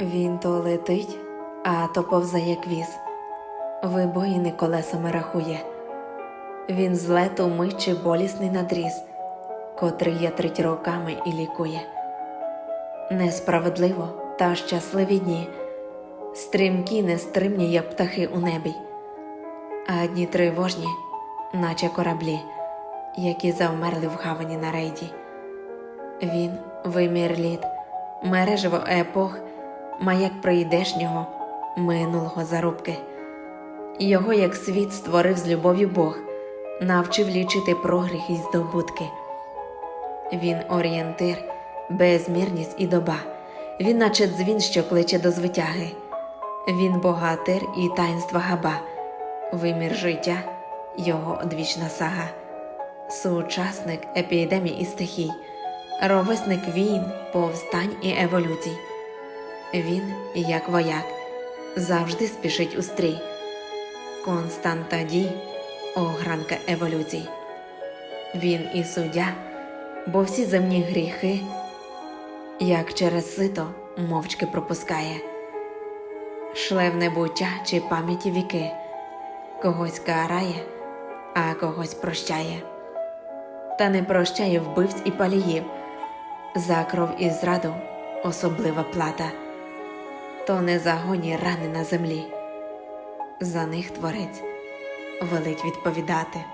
Він то летить, а то повзає квіз, вибоїни колесами рахує. Він з лету миче болісний надріз, котрий ятрить роками і лікує. Несправедливо та щасливі дні, стрімкі, нестримні, як птахи у небі, а дні тривожні, наче кораблі, які завмерли в хавані на рейді. Він вимір літ, мережево епох, маяк прийдешнього, минулого зарубки. Його як світ створив з любов'ю Бог, навчив лічити прогріх і здобутки. Він орієнтир, безмірність і доба, він, наче дзвін, що кличе до звитяги. Він богатир і таїнства габа, вимір життя, його одвічна сага, сучасник епідемій і стихій, ровесник війн, повстань і еволюцій. Він, як вояк, завжди спішить у стрій, константа дій, огранка еволюцій. Він і суддя, бо всі земні гріхи, як через сито, мовчки пропускає, шле в небуття чи пам'яті віки, когось карає, а когось прощає, та не прощає вбивць і паліїв, за кров і зраду особлива плата, то не загоні рани на землі, за них творець велить відповідати.